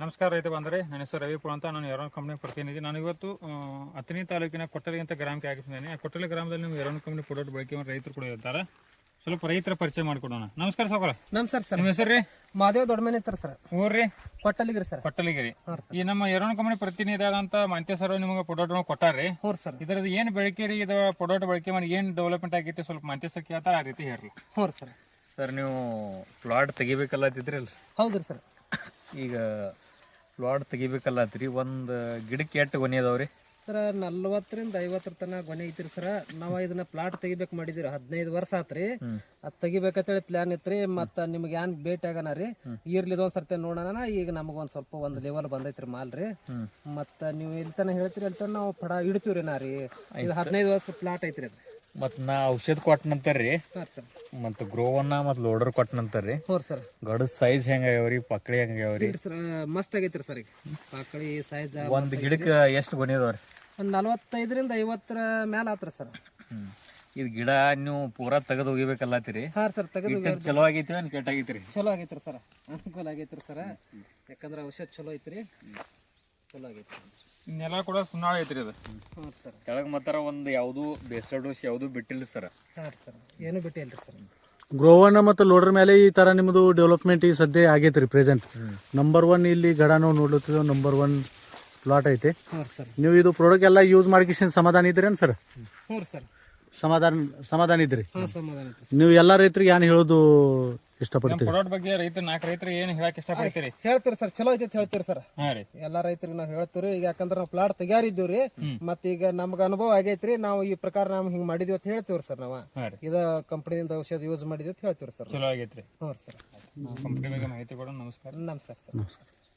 ನಮಸ್ಕಾರ ರೈತ ಬಂದರೆ ನನ್ನ ಹೆಸರು ರವಿಪುರ ಅಂತ ನಾನು ಎರೋನ್ ಕಂಪ್ನಿ ಪ್ರತಿನಿಧಿ. ನಾನು ಇವತ್ತು ಅಥಣಿ ತಾಲೂಕಿನ ಕೊಟ್ಟಲಿ ಅಂತ ಗ್ರಾಮಕ್ಕೆ ಆಗಿದ್ದೇನೆ ಆ ಕೊಟ್ಟಲಿ ಗ್ರಾಮದಲ್ಲಿ ನೀವು ಎರೋನ್ ಕಂಪ್ನಿ ಪ್ರಾಡಕ್ಟ್ ಬಳಕೆ ಮಾಡಿ ರೈತರು ಕೂಡ ಇರ್ತಾರೆ ಸ್ವಲ್ಪ ರೈತರ ಪರಿಚಯ ಮಾಡಿಕೊಡೋಣ. ನಮಸ್ಕಾರ ಸಾಕೋರ ನಮಸ್ಕಾರ ಸರ್. ನಿಮ್ಮ ಹೆಸರು ರೀ? ಮಾದೇವ್ ದೊಡ್ಡ ಇರ್ತಾರೆ ಸರ್ ಊರ್ರಿ ಕೊಟ್ಟಲಿಗಿರಿ ಸರ್. ಕೊಟ್ಟಲಿಗಿರಿ. ಈ ನಮ್ಮ ಎರೋನ್ ಕಂಪ್ನಿ ಪ್ರತಿನಿಧಿ ಆದಂತ ಮಂತ್ಯ ಸರ್ ನಿಮಗೆ ಪ್ರಾಡಕ್ಟ್ ಕೊಟ್ಟಾರೆ ಹ್ಞೂ ಸರ್. ಇದರದ್ದು ಏನು ಬಳಕೆ ರೀ? ಇದು ಪ್ರಾಡಕ್ಟ್ ಬಳಕೆ ಮಾಡಿ ಏನು ಡೆವಲಪ್ಮೆಂಟ್ ಆಗೈತೆ ಸ್ವಲ್ಪ ಮಂತ್ಯ ಸರ್ ಕೇಳ್ತಾರೆ ಆ ರೀತಿ ಹೇಳಿ ಹ್ಞೂ ಸರ್. ಸರ್ ನೀವು ಪ್ಲಾಟ್ ತೆಗಿಬೇಕಲ್ಲ ಹೌದ್ರಿ ಸರ್. ಈಗ ಪ್ಲಾಟ್ ತೆಗಿಬೇಕಲ್ಲತ್ರಿ ಒಂದು ಗಿಡಕ್ಕೆ ಎಷ್ಟು ಗೊನೆ ಅದಾವ್ರಿ? ಸರ ನಲ್ವತ್ತರಿಂದ ಐವತ್ತರ ತನಕ ಗೊನೆ ಐತ್ರಿ ಸರ. ನಾವು ಇದನ್ನ ಪ್ಲಾಟ್ ತೆಗಿಬೇಕು ಮಾಡಿದಿರಿ ಹದಿನೈದು ವರ್ಷ ಆತ್ರಿ. ಅದ್ ತೆಗಿಬೇಕಂತೇಳಿ ಪ್ಲಾನ್ ಇತ್ರಿ. ಮತ್ತ ನಿಮ್ಗೆ ಏನ್ ಭೇಟಿ ಆಗನ ರೀ? ಇರ್ಲಿ ಇದೊಂದ್ ಸರ್ತಿ ನೋಡೋಣ ಈಗ ನಮಗೊಂದ್ ಸ್ವಲ್ಪ ಒಂದ್ ಲೆವೆಲ್ ಬಂದೈತ್ರಿ ಮಾಲ್ ರೀ. ಮತ್ತ ನೀವು ತನ ಹೇಳ್ತೀರಿ ಅಂತ ನಾವು ಪಡ ಇಡ್ತೀವ್ರಿ ನಾ ರೀ. ಇದು ಹದಿನೈದು ವರ್ಷ ಪ್ಲಾಟ್ ಐತ್ರಿ ಅದು. ಮತ್ತು ನಾ ಔಷಧ ಕೊಟ್ಟನಂತಾರ್ರಿ ರೀ ಸರ್. ಮತ್ತು ಗ್ರೋವನ್ನ ಮತ್ತು ಲೋಡರ್ ಕೊಟ್ಟನಂತಾರ್ರಿ ಹ್ಞೂ ಸರ್. ಗಡದ ಸೈಜ್ ಹೆಂಗಾಗ್ಯಾವ್ರಿ ಪಕ್ಕಳಿ ಹೆಂಗಾಗ್ಯಾವ ರೀ ಸರ್ ಮಸ್ತ್ ಆಗೈತ್ರಿ ಸರ್ ಈಗ. ಪಾಕಳಿ ಸೈಜ್ ಒಂದು ಗಿಡಕ್ಕೆ ಎಷ್ಟು ಗೊನೆ ರೀ ಒಂದು ನಲ್ವತ್ತೈದರಿಂದ ಐವತ್ತರ ಮ್ಯಾಲ ಆತ್ರ ಸರ್. ಇದು ಗಿಡ ನೀವು ಪೂರಾ ತೆಗೆದು ಒಗಿಬೇಕಲ್ಲತ್ತೀರಿ ಹಾಂ ಸರ್ ತೆಗೆದು ಚಲೋ ಆಗೈತಿ ಏನು ಕೆಟ್ಟಾಗೈತ್ರಿ ಚಲೋ ಆಗೈತ್ರಿ ಸರ್. ಅನುಕೂಲ ಆಗೈತ್ರಿ ಸರ್. ಯಾಕಂದ್ರೆ ಔಷಧ ಚಲೋ ಐತ್ರಿ. ಚಲೋ ಆಗೈತ್ರಿ. ನೆಲ ಕೂಡ ಸುನಾಳ ಐತ್ರಿ ಅದು. ಹ್ಞೂ ಸರ್. ಕೆಳಗೆ ಮಾತ್ರ ಒಂದು ಯಾವುದು ಬೇಸರ ಡೋಸ್ ಯಾವುದು ಬಿಟ್ಟಿಲ್ಲ ಸರ್. ಹಾಂ ಸರ್. ಏನು ಬಿಟ್ಟಿಲ್ರಿ ಸರ್. ಗ್ರೋವನ್ ಮತ್ತು ಲೋಡರ್ ಮೇಲೆ ಈ ತರ ನಿಮ್ಮದು ಡೆವಲಪ್ಮೆಂಟ್ ಈ ಸದ್ಯ ಆಗೈತ್ರಿ ರೀ ಪ್ರೆಸೆಂಟ್ ನಂಬರ್ ಒನ್ ಇಲ್ಲಿ ಗಡ ನಾವು ನೋಡ್ಲತ್ತಿದ್ದೇವೆ ನಂಬರ್ ಒನ್ ಪ್ಲಾಟ್ ಐತೆ. ಸರ್. ನೀವು ಇದು ಪ್ರಾಡಕ್ಟ್ ಎಲ್ಲ ಯೂಸ್ ಮಾಡ್ಕೇಶನ್ ಸಮಾಧಾನ ಇದ್ರೇನು ಸರ್? ಹ್ಞೂ ಸರ್. ಸಮಾಧಾನ ಸಮಾಧಾನ ಇದ್ರಿ? ಹಾಂ ಸಮಾಧಾನ ಐತಿ ನೀವು ಎಲ್ಲ ರೈತರಿಗೆ ಏನು ಹೇಳೋದು? ಇಷ್ಟಪಡ್ತೀರಿ ಪ್ರಾಡಕ್ಟ್ ಬಗ್ಗೆ ರೈತ ನಾಲ್ಕು ರೈತರು ಏನು ಹೇಳಕ್ ಇಷ್ಟಪಡ್ತೀರಿ? ಹೇಳ್ತೀರಿ ಸರ್ ಚಲೋ ಐತಿ ಹೇಳ್ತೀರಿ ಸರ್. ಹಾಂ ರೀ. ಎಲ್ಲಾ ರೈತರಿಗೆ ನಾವು ಹೇಳ್ತೀವಿ ಈಗ ಯಾಕಂದ್ರೆ ನಾವು ಪ್ಲಾಟ್ ತೆಗ್ಯಾರಿದ್ದೀವ್ರಿ. ಮತ್ತ ಈಗ ನಮ್ಗ ಅನುಭವ ಆಗೈತ್ರಿ. ನಾವು ಈ ಪ್ರಕಾರ ನಾವು ಹಿಂಗ್ ಮಾಡಿದ್ವಿ ಅಂತ ಹೇಳ್ತೀವ್ರಿ ಸರ್ ನಾವು. ಹಾಂ ರೀ. ಇದ ಕಂಪನಿಯಿಂದ ಔಷಧ ಯೂಸ್ ಮಾಡಿದ್ವಿ ಅಂತ ಹೇಳ್ತೀವಿ ಸರ್ ಚಲೋ ಆಗೈತ್ರಿ. ಹ್ಞೂ ಸರ್. ಕಂಪ್ನಿ ಬಗ್ಗೆ ಮಾಹಿತಿ ಕೊಡೋಣ ನಮಸ್ಕಾರ. ನಮಸ್ಕಾರ ಸರ್.